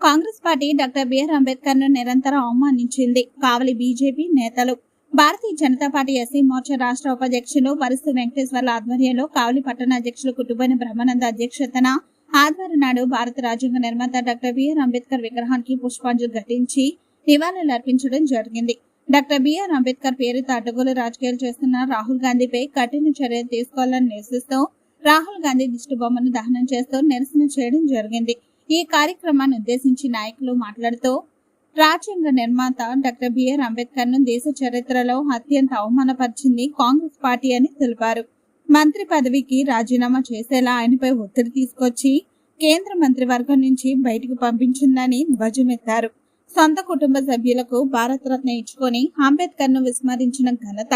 Congress party doctor BR అంబేద్కర్ను నిరంతరం అవమానించింది. కావలి బీజేపీ నేతలు. భారతీయ జనతా పార్టీ ఎస్సీ మోర్చా రాష్ట్ర ఉపాధ్యక్షులు వరుస వెంకటేశ్వర్ల ఆధ్వర్యంలో కావలి పట్టణ అధ్యక్షులు కుటుంబని బ్రహ్మానంద అధ్యక్షతన ఆదివారం నాడు భారత రాజ్యాంగ నిర్మాత డాక్టర్ బిఆర్ అంబేద్కర్ విగ్రహానికి పుష్పాంజలి ఘటించి నివాళులు అర్పించడం జరిగింది. డాక్టర్ బిఆర్ అంబేద్కర్ పేరుతో అడ్డగోలు రాజకీయాలు చేస్తున్న రాహుల్ గాంధీపై కఠిన చర్యలు తీసుకోవాలని నిరసిస్తూ రాహుల్ గాంధీ దిష్టి బొమ్మను దహనం చేస్తూ నిరసన చేయడం జరిగింది. ఈ కార్యక్రమాన్ని ఉద్దేశించి నాయకులు మాట్లాడుతూ రాజ్యాంగ నిర్మాత డాక్టర్ బిఆర్ అంబేద్కర్ను దేశ చరిత్రలో అత్యంత అవమానపరిచింది కాంగ్రెస్ పార్టీ అని తెలిపారు. మంత్రి పదవికి రాజీనామా చేసేలా ఆయనపై ఒత్తిడి తీసుకొచ్చి కేంద్ర మంత్రివర్గం నుంచి బయటకు పంపించిందని ధ్వజమెత్తారు. సొంత కుటుంబ సభ్యులకు భారతరత్న ఇచ్చుకొని అంబేద్కర్ను విస్మరించిన ఘనత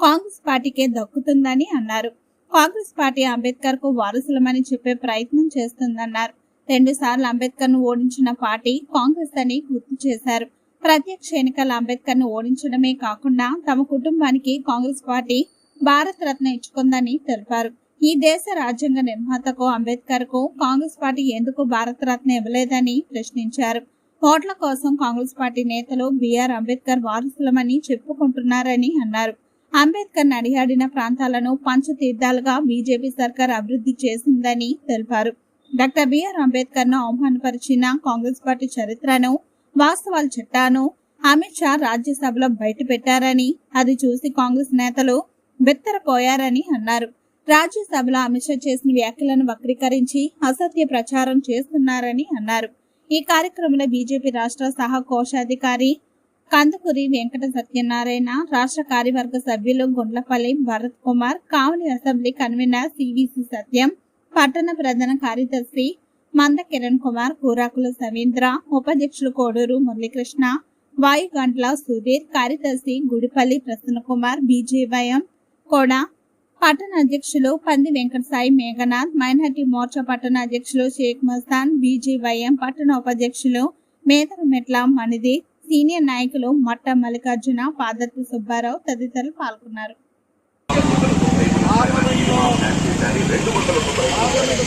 కాంగ్రెస్ పార్టీకే దక్కుతుందని అన్నారు. కాంగ్రెస్ పార్టీ అంబేద్కర్కు వారసులమని చెప్పే ప్రయత్నం చేస్తుందన్నారు. రెండు సార్లు అంబేద్కర్ను ఓడించిన పార్టీ కాంగ్రెస్ అని గుర్తు చేశారు. ప్రత్యక్ష ఎన్నికల అంబేద్కర్ను ఓడించడమే కాకుండా తమ కుటుంబానికి కాంగ్రెస్ పార్టీ భారత రత్న ఇచ్చుకుందని తెలిపారు. ఈ దేశ రాజ్యాంగ నిర్మాతకు అంబేద్కర్కు కాంగ్రెస్ పార్టీ ఎందుకు భారత రత్న ఇవ్వలేదని ప్రశ్నించారు. ఓట్ల కోసం కాంగ్రెస్ పార్టీ నేతలు బిఆర్ అంబేద్కర్ వారసులమని చెప్పుకుంటున్నారని అన్నారు. అంబేద్కర్ నడియాడిన ప్రాంతాలను పంచతీర్థాలుగా బీజేపీ సర్కార్ అభివృద్ధి చేసిందని తెలిపారు. డాక్టర్ బిఆర్ అంబేద్కర్ను అవమానపరిచిన కాంగ్రెస్ పార్టీ చరిత్రను వాస్తవాల చట్టాను అమిత్ షా రాజ్యసభలో బయట పెట్టారని అది చూసి కాంగ్రెస్ నేతలు బెత్తరపోయారని అన్నారు. రాజ్యసభలో అమిత్ షా చేసిన వ్యాఖ్యలను వక్రీకరించి అసత్య ప్రచారం చేస్తున్నారని అన్నారు. ఈ కార్యక్రమంలో బీజేపీ రాష్ట్ర సహ కోశాధికారి కందుకూరి వెంకట సత్యనారాయణ రాష్ట్ర కార్యవర్గ సభ్యులు Gundlapalli Bharat Kumar Kavali assembly convener CVC Satyam పట్టణ ప్రధాన కార్యదర్శి మంద కిరణ్ కుమార్ కూరాకుల సవీంద్ర ఉపాధ్యక్షులు కోడూరు మురళీకృష్ణ వాయుగంట్ల సుధీర్ కార్యదర్శి గుడిపల్లి ప్రసన్న కుమార్ బీజేవైఎం కూడా పట్టణ అధ్యక్షులు పంది వెంకట సాయి మేఘనాథ్ మైనార్టీ మోర్చా పట్టణ అధ్యక్షులు షేక్ మస్తాన్ బీజేవైఎం పట్టణ ఉపాధ్యక్షులు మేదరమెట్ల మణిది సీనియర్ నాయకులు మట్ట మల్లికార్జున పాదర్తి సుబ్బారావు తదితరులు పాల్గొన్నారు.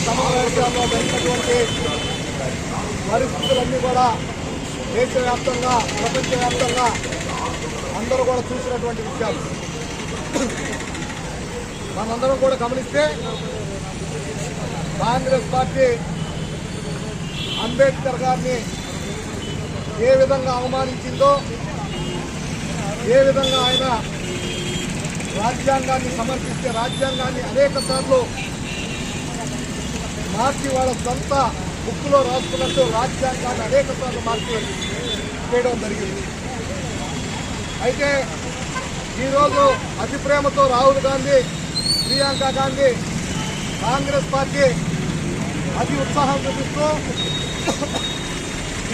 సమావేశాల్లో జరిగినటువంటి పరిస్థితులన్నీ కూడా దేశవ్యాప్తంగా ప్రపంచవ్యాప్తంగా అందరూ కూడా చూసినటువంటి విషయాలు. మనందరం కూడా గమనిస్తే కాంగ్రెస్ పార్టీ అంబేద్కర్ గారిని ఏ విధంగా అవమానించిందో ఏ విధంగా ఆయన రాజ్యాంగాన్ని సమర్పిస్తే రాజ్యాంగాన్ని అనేక సార్లు మార్చి వాళ్ళ సొంత బుక్లో రాసుకున్నట్టు రాజ్యాంగాన్ని అనేక సార్లు మార్చి చేయడం జరిగింది. అయితే ఈరోజు అతి ప్రేమతో రాహుల్ గాంధీ ప్రియాంక గాంధీ కాంగ్రెస్ పార్టీ అతి ఉత్సాహం చూపిస్తూ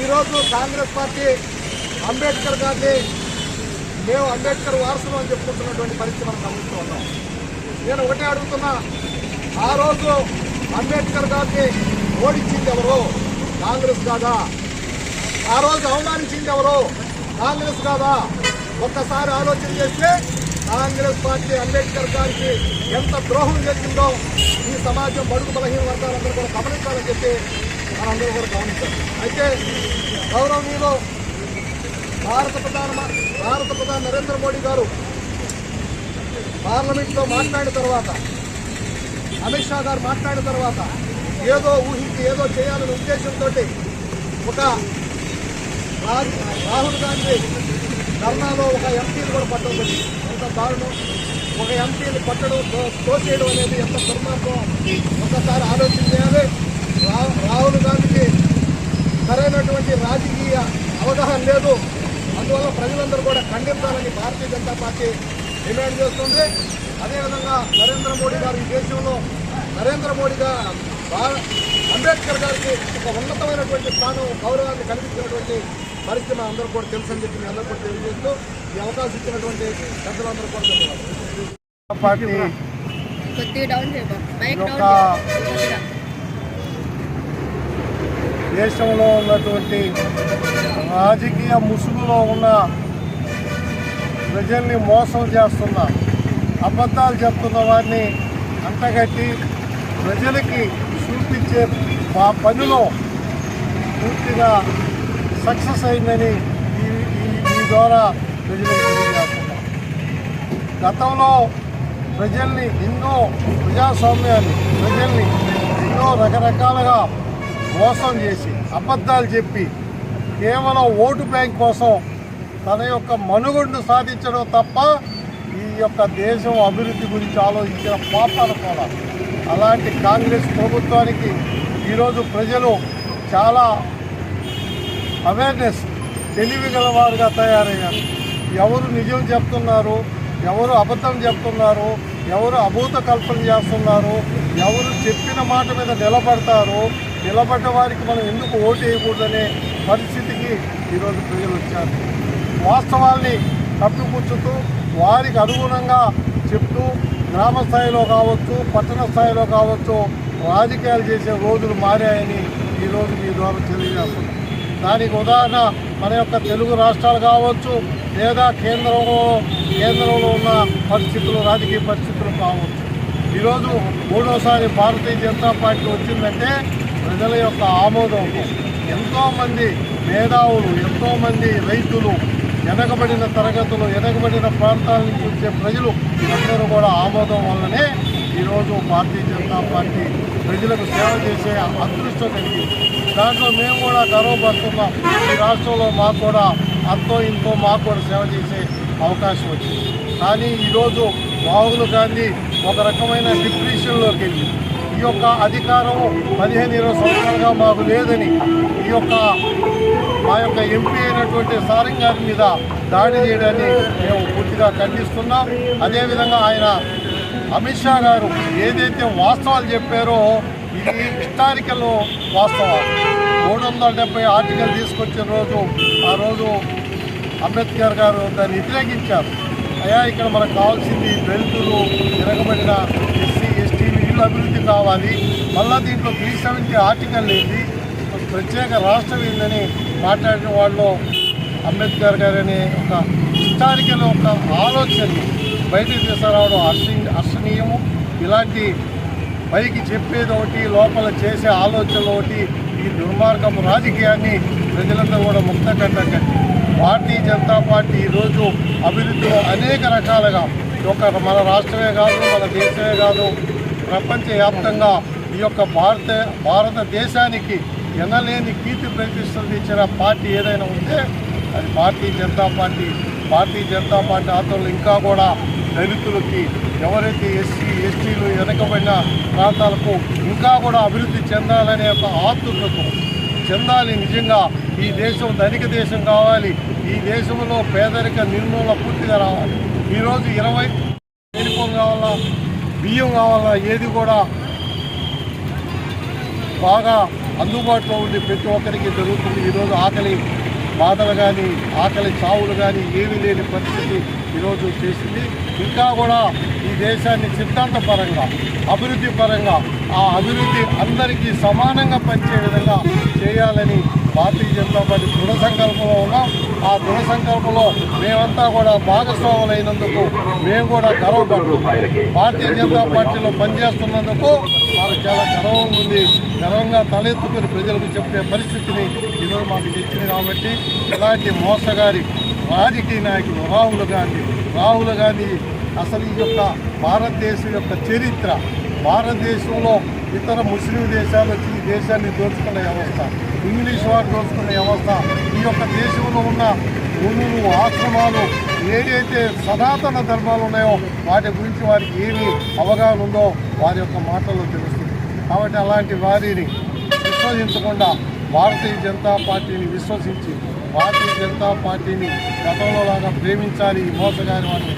ఈరోజు కాంగ్రెస్ పార్టీ అంబేద్కర్ గారిని మేము అంబేద్కర్ వారసులు అని చెప్పుకుంటున్నటువంటి పరిస్థితి మనం గమనిస్తూ ఉన్నాం. నేను ఒకటే అడుగుతున్నా ఆ రోజు అంబేద్కర్ గారిని ఓడించింది ఎవరు? కాంగ్రెస్ కాదా? ఆ రోజు అవమానించింది ఎవరు? కాంగ్రెస్ కాదా? ఒక్కసారి ఆలోచన చేస్తే కాంగ్రెస్ పార్టీ అంబేద్కర్ గారికి ఎంత ద్రోహం చేసిందో ఈ సమాజం బడుగు బలహీన వర్గాలందరూ కూడా గమనించాలని చెప్పి మనందరూ కూడా గమనించాలి. అయితే గౌరవనీయులు భారత ప్రధాన భారత ప్రధాని నరేంద్ర మోడీ గారు పార్లమెంట్లో మాట్లాడిన తర్వాత అమిత్ షా గారు మాట్లాడిన తర్వాత ఏదో ఊహించి ఏదో చేయాలనే ఉద్దేశంతో ఒక రా- రాహుల్ గాంధీ ధర్నాలో ఒక ఎంపీని కూడా పట్టడం జరిగింది. ఎంత దారుణం. ఒక ఎంపీని పట్టడం తోసేయడం అనేది ఎంత దుర్మార్గం. ఒకసారి ఆలోచన చేయాలి. రాహుల్ గాంధీకి సరైనటువంటి రాజకీయ అవగాహన లేదు. అందువల్ల ప్రజలందరూ కూడా ఖండించాలని భారతీయ జనతా పార్టీ డిమాండ్ చేస్తుంది. అదేవిధంగా నరేంద్ర మోడీ గారు ఈ దేశంలో నరేంద్ర మోడీ గారు అంబేద్కర్ గారికి ఒక ఉన్నతమైనటువంటి స్థానం గౌరవాన్ని కల్పించినటువంటి పరిస్థితి మన అందరూ కూడా తెలుసని చెప్పి మీ అందరూ కూడా తెలియజేస్తూ ఈ అవకాశం ఇచ్చినటువంటి పెద్దలందరూ కూడా ధన్యవాదాలు. పార్టీ దేశంలో ఉన్నటువంటి రాజకీయ ముసుగులో ఉన్న ప్రజల్ని మోసం చేస్తున్న అబద్ధాలు చెప్తున్న వారిని అంటగట్టి ప్రజలకి చూపించే మా పనిలో పూర్తిగా సక్సెస్ అయిందని ఈ ఈ- ద్వారా ప్రజలకు తెలియజేస్తున్నాం. గతంలో ప్రజల్ని ఎన్నో ప్రజాస్వామ్యాన్ని ప్రజల్ని ఎన్నో రకరకాలుగా మోసం చేసి అబద్ధాలు చెప్పి కేవలం ఓటు బ్యాంక్ కోసం తన యొక్క మనుగడను సాధించడం తప్ప ఈ యొక్క దేశం అభివృద్ధి గురించి ఆలోచించిన పాపాలు కూడా. అలాంటి కాంగ్రెస్ ప్రభుత్వానికి ఈరోజు ప్రజలు చాలా అవేర్నెస్ తెలివి గలవారుగా తయారయ్యారు. ఎవరు నిజం చెప్తున్నారు ఎవరు అబద్ధం చెప్తున్నారు ఎవరు అభూత కల్పన చేస్తున్నారు ఎవరు చెప్పిన మాట మీద నిలబడతారు నిలబడ్డ వారికి మనం ఎందుకు ఓటు వేయకూడదనే పరిస్థితికి ఈరోజు ప్రజలు వచ్చారు. వాస్తవాల్ని కప్పిపుచ్చుతూ వారికి అనుగుణంగా చెప్తూ గ్రామ స్థాయిలో కావచ్చు పట్టణ స్థాయిలో కావచ్చు రాజకీయాలు చేసే రోజులు మారాయని ఈరోజు మీ ద్వారా తెలియజేస్తున్నాం. దానికి ఉదాహరణ మన యొక్క తెలుగు రాష్ట్రాలు కావచ్చు లేదా కేంద్రంలో కేంద్రంలో ఉన్న పరిస్థితులు రాజకీయ పరిస్థితులు కావచ్చు. ఈరోజు మూడోసారి భారతీయ జనతా పార్టీ వచ్చిందంటే ప్రజల యొక్క ఆమోదం ఎంతోమంది మేధావులు ఎంతోమంది రైతులు వెనకబడిన తరగతులు వెనకబడిన ప్రాంతాల నుంచి వచ్చే ప్రజలు అందరూ కూడా ఆమోదం వల్లనే ఈరోజు భారతీయ జనతా పార్టీ ప్రజలకు సేవ చేసే అదృష్టం కలిగింది. దాంట్లో మేము కూడా గర్వపడుతున్నాం. ఈ రాష్ట్రంలో మాకు కూడా అంతో ఇంతో మాకు కూడా సేవ చేసే అవకాశం వచ్చింది. కానీ ఈరోజు రాహుల్ గాంధీ ఒక రకమైన డిప్రెషన్లోకి వెళ్ళి ఈ యొక్క అధికారం పదిహేను ఇరవై సంవత్సరాలుగా మాకు లేదని ఈ యొక్క మా యొక్క ఎంపీ అయినటువంటి సారంగ్ గారి మీద దాడి చేయడాన్ని మేము పూర్తిగా ఖండిస్తున్నాం. అదేవిధంగా ఆయన అమిత్ షా గారు ఏదైతే వాస్తవాలు చెప్పారో ఇది హిస్టారికల్ వాస్తవాలు. మూడు వందల డెబ్బై ఆర్టికల్ తీసుకొచ్చిన రోజు ఆ రోజు అంబేద్కర్ గారు దాన్ని వ్యతిరేకించారు. అయ్యా ఇక్కడ మనకు కావాల్సింది దళితులు తిరగబడిన ఎస్సీ అభివృద్ధి కావాలి. మళ్ళా దీంట్లో త్రీ సెవెంటీ ఆర్టికల్ ఏంటి? ప్రత్యేక రాష్ట్రం ఏందని మాట్లాడిన వాళ్ళు అంబేద్కర్ గారు అనే ఒక హిస్టారికల్ ఒక ఆలోచనని బయటకు తీసుకురావడం హర్షి హర్షణీయము ఇలాంటి పైకి చెప్పేది ఒకటి లోపల చేసే ఆలోచనలు ఒకటి ఈ దుర్మార్గపు రాజకీయాన్ని ప్రజలందరూ కూడా ముక్త కట్టకండి. భారతీయ జనతా పార్టీ ఈరోజు అభివృద్ధిలో అనేక రకాలుగా ఒక మన రాష్ట్రమే కాదు మన దేశమే కాదు ప్రపంచవ్యాప్తంగా ఈ యొక్క భారత భారతదేశానికి ఎనలేని కీర్తి ప్రతిష్టలు ఇచ్చిన పార్టీ ఏదైనా ఉంటే అది భారతీయ జనతా పార్టీ. భారతీయ జనతా పార్టీ ఆధ్వర్యంలో ఇంకా కూడా దళితులకి ఎవరైతే ఎస్సీ ఎస్టీలు వెనకబడిన ప్రాంతాలకు ఇంకా కూడా అభివృద్ధి చెందాలనే ఒక ఆతృతతో చెందాలి నిజంగా. ఈ దేశం ధనిక దేశం కావాలి. ఈ దేశంలో పేదరిక నిర్మూలన పూర్తిగా రావాలి. ఈరోజు ఇరవై టెలిఫోన్ కావాలా? బియ్యం కావాలా ఏది కూడా బాగా అందుబాటులో ఉండి ప్రతి ఒక్కరికి జరుగుతుంది. ఈరోజు ఆకలి బాధలు కానీ ఆకలి చావులు కానీ ఏమీ లేని పరిస్థితి ఈరోజు చేసింది. ఇంకా కూడా ఈ దేశాన్ని సిద్ధాంతపరంగా అభివృద్ధి పరంగా ఆ అభివృద్ధి అందరికీ సమానంగా పనిచే విధంగా చేయాలని భారతీయ జనతా పార్టీ దృఢ సంకల్పంలో ఉన్నాం ఆ దృఢ సంకల్పంలో మేమంతా కూడా భాగస్వాములైనందుకు మేము కూడా గర్వపడుతున్నాం భారతీయ జనతా పార్టీలో పనిచేస్తున్నందుకు మాకు చాలా గర్వంగా ఉంది. గర్వంగా తలెత్తుకుని ప్రజలకు చెప్పే పరిస్థితిని ఈరోజు మాకు తెచ్చింది కాబట్టి ఇలాంటి మోసగారి రాజకీయ నాయకుడు రాహుల్ గాంధీ రాహుల్ గాంధీ అసలు ఈ యొక్క భారతదేశం యొక్క చరిత్ర భారతదేశంలో ఇతర ముస్లిం దేశాలు ఈ దేశాన్ని దోచుకున్న వ్యవస్థ ఇంగ్లీష్ వారు దోచుకున్న వ్యవస్థ ఈ యొక్క దేశంలో ఉన్న గురువులు ఆశ్రమాలు ఏదైతే సనాతన ధర్మాలు ఉన్నాయో వాటి గురించి వారికి ఏమి అవగాహన ఉందో వారి యొక్క మాటల్లో తెలుస్తుంది. కాబట్టి అలాంటి వారిని విశ్వసించకుండా భారతీయ జనతా పార్టీని విశ్వసించి భారతీయ జనతా పార్టీని గతంలో లాగా ప్రేమించాలి ఈ మోసగారి వారిని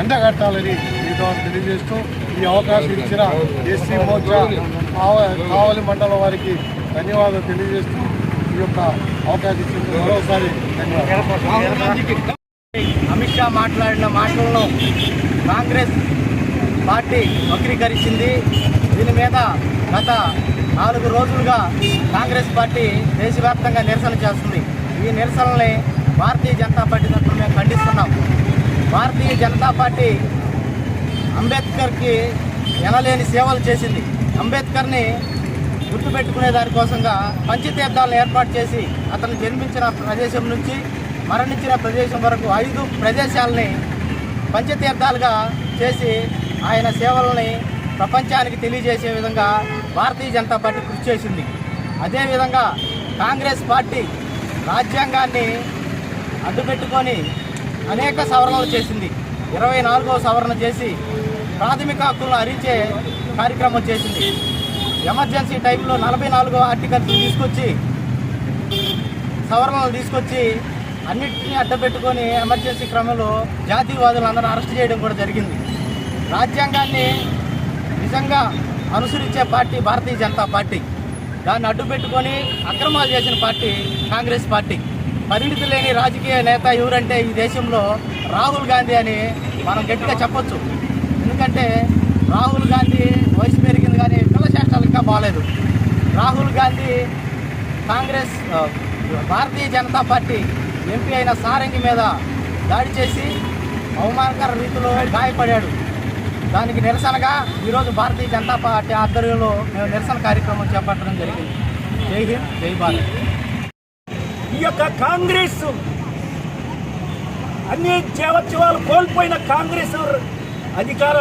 ఎండగట్టాలని కట్టాలని ద్వారా తెలియజేస్తూ ఈ అవకాశం ఇచ్చిన ఎస్సీ మోర్చా కావలి మండలం వారికి ధన్యవాదాలు తెలియజేస్తూ ఈ యొక్క అవకాశం ఇచ్చిన మరోసారి అమిత్ షా మాట్లాడిన మాటలను కాంగ్రెస్ పార్టీ వక్రీకరించింది దీని మీద గత నాలుగు రోజులుగా కాంగ్రెస్ పార్టీ దేశవ్యాప్తంగా నిరసన చేస్తుంది. ఈ నిరసనల్ని భారతీయ జనతా పార్టీ తరఫున మేము ఖండిస్తున్నాం. భారతీయ జనతా పార్టీ అంబేద్కర్కి ఎనలేని సేవలు చేసింది. అంబేద్కర్ని గుర్తుపెట్టుకునే దానికోసంగా పంచతీర్థాలను ఏర్పాటు చేసి అతను జన్మించిన ప్రదేశం నుంచి మరణించిన ప్రదేశం వరకు ఐదు ప్రదేశాలని పంచతీర్థాలుగా చేసి ఆయన సేవలని ప్రపంచానికి తెలియజేసే విధంగా భారతీయ జనతా పార్టీ కృషి చేసింది. అదేవిధంగా కాంగ్రెస్ పార్టీ రాజ్యాంగాన్ని అడ్డుపెట్టుకొని అనేక సవరణలు చేసింది. ఇరవై నాలుగవ సవరణ చేసి ప్రాథమిక హక్కులను హరించే కార్యక్రమం చేసింది. ఎమర్జెన్సీ టైంలో నలభై నాలుగో ఆర్టికల్స్ తీసుకొచ్చి సవరణలు తీసుకొచ్చి అన్నింటినీ అడ్డపెట్టుకొని ఎమర్జెన్సీ క్రమంలో జాతీయవాదులు అందరూ అరెస్ట్ చేయడం కూడా జరిగింది. రాజ్యాంగాన్ని నిజంగా అనుసరించే పార్టీ భారతీయ జనతా పార్టీ. దాన్ని అడ్డుపెట్టుకొని అక్రమాలు చేసిన పార్టీ కాంగ్రెస్ పార్టీ. పరిణితి లేని రాజకీయ నేత ఎవరంటే ఈ దేశంలో రాహుల్ గాంధీ అని మనం గట్టిగా చెప్పొచ్చు. ఎందుకంటే రాహుల్ గాంధీ వయసు పెరిగింది కానీ పిల్ల ఇంకా బాగాలేదు Rahul Gandhi Congress Bharatiya Janata Party MP అయిన సారంగి మీద దాడి చేసి అవమానకర రీతిలో గాయపడాడు. దానికి నిరసనగా ఈరోజు భారతీయ జనతా పార్టీ ఆధ్వర్యంలో మేము నిరసన కార్యక్రమం చేపట్టడం జరిగింది. జై హింద్ జై భారత్. ఈ యొక్క కాంగ్రెస్ అన్ని జీవోత్సవాలు కోల్పోయిన కాంగ్రెస్ అధికార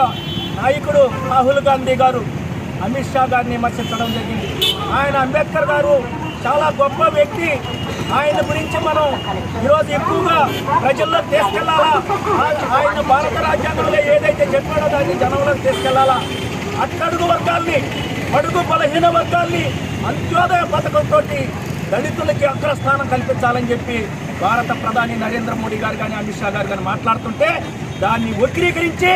నాయకుడు రాహుల్ గాంధీ గారు అమిత్ షా గారిని విమర్శించడం జరిగింది. ఆయన అంబేద్కర్ గారు చాలా గొప్ప వ్యక్తి. ఆయన గురించి మనం ఈరోజు ఎక్కువగా ప్రజల్లో తీసుకెళ్ళాలా ఆయన భారత రాజ్యాంగంలో ఏదైతే చెప్పాడో దాన్ని జనంలో తీసుకెళ్ళాలా అట్టడుగు వర్గాల్ని అడుగు బలహీన వర్గాల్ని అంత్యోదయ పథకంతో దళితులకి అగ్రస్థానం కల్పించాలని చెప్పి భారత ప్రధాని నరేంద్ర మోడీ గారు కానీ అమిత్ షా గారు కానీ మాట్లాడుతుంటే దాన్ని వక్రీకరించి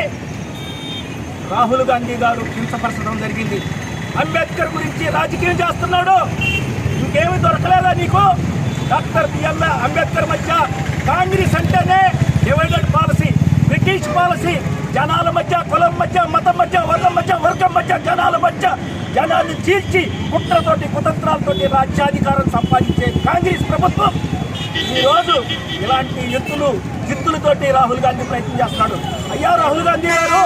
రాహుల్ గాంధీ గారు హింసపరచడం జరిగింది. అంబేద్కర్ గురించి రాజకీయం చేస్తున్నాడు. ఇంకేమీ దొరకలేదా నీకు? డాక్టర్ బిఎల్ అంబేద్కర్ మధ్య కాంగ్రెస్ అంటేనే డివైడెడ్ పాలసీ. బ్రిటిష్ పాలసీ జనాల మధ్య కులం మధ్య మతం మధ్య వర్గం మధ్య వర్గం మధ్య జనాల మధ్య జనాన్ని చీల్చి కుట్రతోటి కుతంత్రాలతోటి రాజ్యాధికారం సంపాదించే కాంగ్రెస్ ప్రభుత్వం ఈ రోజు ఇలాంటి ఎత్తులు జిత్తులతోటి రాహుల్ గాంధీ ప్రయత్నం చేస్తున్నాడు. అయ్యా రాహుల్ గాంధీ గారు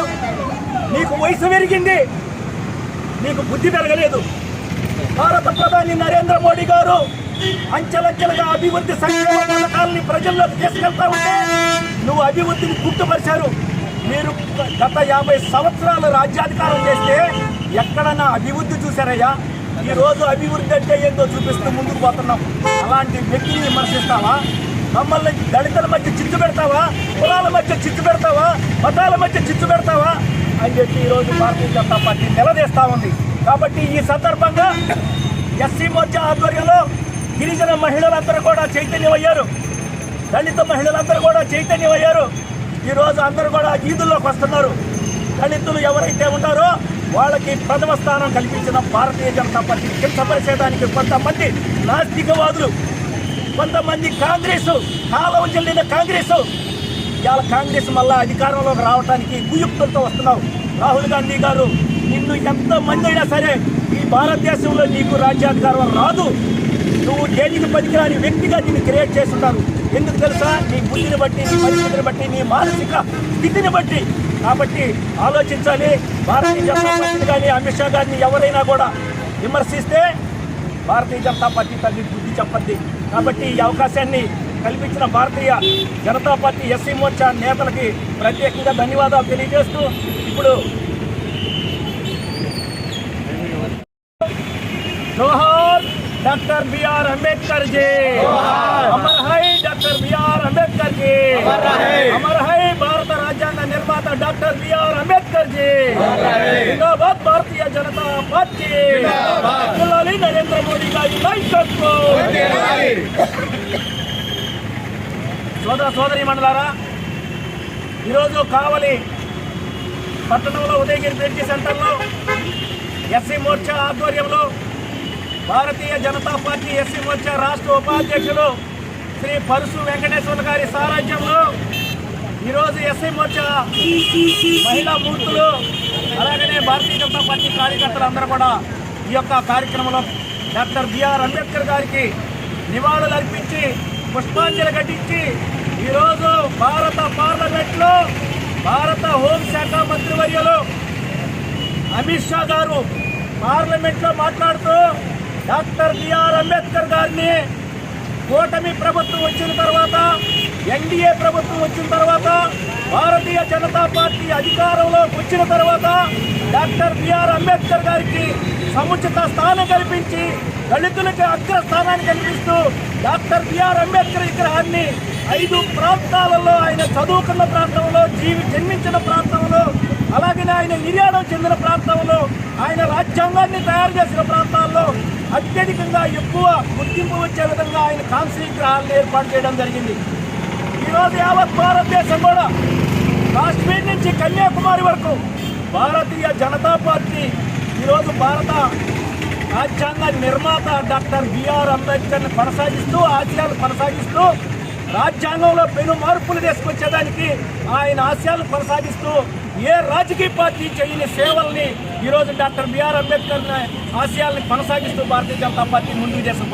నీకు వయసు పెరిగింది. నీకు బుద్ధి పెరగలేదు. భారత ప్రధాని నరేంద్ర మోడీ గారు అంచెలంచెలుగా అభివృద్ధి సంక్షేమ పథకాలని ప్రజల్లోకి తీసుకెళ్తా ఉంటే నువ్వు అభివృద్ధిని గుర్తుపరిచారు. మీరు గత యాభై సంవత్సరాలు రాజ్యాధికారం చేస్తే ఎక్కడన్నా అభివృద్ధి చూసారయ్యా ఈరోజు అభివృద్ధి అంటే ఏందో చూపిస్తూ ముందుకు పోతున్నాం. అలాంటి వ్యక్తిని విమర్శిస్తావా? మమ్మల్ని దళితుల మధ్య చిచ్చు పెడతావా? కులాల మధ్య చిచ్చు పెడతావా? మతాల మధ్య చిచ్చు పెడతావా? అని చెప్పి ఈరోజు భారతీయ జనతా పార్టీ నిలదీస్తూ ఉంది. కాబట్టి ఈ సందర్భంగా ఎస్సీ మోర్చా ఆధ్వర్యంలో గిరిజన మహిళలందరూ కూడా చైతన్యమయ్యారు. దళిత మహిళలందరూ కూడా చైతన్యమయ్యారు. ఈరోజు అందరూ కూడా వీధుల్లోకి వస్తున్నారు. దళితులు ఎవరైతే ఉన్నారో వాళ్ళకి ప్రథమ స్థానం కల్పించిన భారతీయ జనతా పార్టీ కించపరిచేయడానికి కొంతమంది నాస్తికవాదులు కొంతమంది కాంగ్రెస్ కాలం చెల్లిన కాంగ్రెస్. ఇవాళ కాంగ్రెస్ మళ్ళా అధికారంలోకి రావడానికి కుయుక్తులతో వస్తున్నావు. రాహుల్ గాంధీ గారు నిన్ను ఎంతమంది అయినా సరే ఈ భారతదేశంలో నీకు రాజ్యాధికారం రాదు. నువ్వు దేనికి పనికిరాని వ్యక్తిగా దీన్ని క్రియేట్ చేస్తున్నారు? ఎందుకు తెలుసా? నీ బుద్ధిని బట్టి నీ పరిస్థితిని బట్టి నీ మానసిక స్థితిని బట్టి. కాబట్టి ఆలోచించాలి. భారతీయ జనతా పార్టీ కానీ అమిత్ షా గారిని ఎవరైనా కూడా విమర్శిస్తే భారతీయ జనతా పార్టీ తల్లి బుద్ధి చెప్పద్ది. కాబట్టి ఈ అవకాశాన్ని కల్పించిన భారతీయ జనతా పార్టీ ఎస్సీ మోర్చా నేతలకి ప్రత్యేకంగా ధన్యవాదాలు తెలియజేస్తూ ఇప్పుడు జోహార్ డాక్టర్ బిఆర్ అంబేద్కర్ జీ అమర్ హై డాక్టర్ బిఆర్ అంబేద్కర్ జీ అమర్ హై భారత రాజ్యాంగ నిర్మాత డాక్టర్ బిఆర్ అంబేద్కర్ జీ జిందాబాద్ భారతీయ జనతా పార్టీ జిల్లాలి నరేంద్ర మోడీ గారి నాయకత్వం సోదర సోదరి మండలారా ఈరోజు కావలి పట్టణంలో ఉదయగిరి బ్రిడ్జి సెంటర్లో ఎస్సీ మోర్చా ఆధ్వర్యంలో భారతీయ జనతా పార్టీ ఎస్సీ మోర్చా రాష్ట్ర ఉపాధ్యక్షులు శ్రీ పరుసు వెంకటేశ్వర గారి సారథ్యంలో ఈరోజు ఎస్సీ మోర్చా మహిళా మూర్తులు అలాగనే భారతీయ జనతా పార్టీ కార్యకర్తలు అందరూ కూడా ఈ యొక్క కార్యక్రమంలో డాక్టర్ బిఆర్ అంబేద్కర్ గారికి నివాళులు అర్పించి పుష్పాంజలి ఘటించి ఈరోజు భారత పార్లమెంట్లో భారత హోంశాఖ మంత్రివర్యులు అమిత్ షా గారు పార్లమెంట్లో మాట్లాడుతూ డాక్టర్ బిఆర్ అంబేద్కర్ గారిని కూటమి ప్రభుత్వం వచ్చిన తర్వాత ఎన్డీఏ ప్రభుత్వం వచ్చిన తర్వాత భారతీయ జనతా పార్టీ అధికారంలోకి వచ్చిన తర్వాత డాక్టర్ బిఆర్ అంబేద్కర్ గారికి సముచిత స్థానం కల్పించి దళితులకి అగ్ర స్థానాన్ని కల్పిస్తూ డాక్టర్ బిఆర్ అంబేద్కర్ విగ్రహాన్ని ఐదు ప్రాంతాలలో ఆయన చదువుకున్న ప్రాంతంలో జీవి జన్మించిన ప్రాంతంలో అలాగే ఆయన నిర్యాణం చెందిన ప్రాంతంలో ఆయన రాజ్యాంగాన్ని తయారు చేసిన ప్రాంతాల్లో అత్యధికంగా ఎక్కువ గుర్తింపు వచ్చే విధంగా ఆయన కాంస్య విగ్రహాలను ఏర్పాటు చేయడం జరిగింది. ఈరోజు యావత్ భారతదేశం కూడా కాశ్మీర్ నుంచి కన్యాకుమారి వరకు భారతీయ జనతా పార్టీ ఈరోజు భారత రాజ్యాంగ నిర్మాత డాక్టర్ బిఆర్ అంబేద్కర్ని కొనసాగిస్తూ ఆశయాలు కొనసాగిస్తూ రాజ్యాంగంలో పెను మార్పులు తీసుకొచ్చేదానికి ఆయన ఆశయాలు కొనసాగిస్తూ ఏ రాజకీయ పార్టీ చేయని సేవల్ని ఈరోజు డాక్టర్ బిఆర్ అంబేద్కర్ ఆశయాల్ని కొనసాగిస్తూ భారతీయ జనతా పార్టీ ముందుకు చేసిన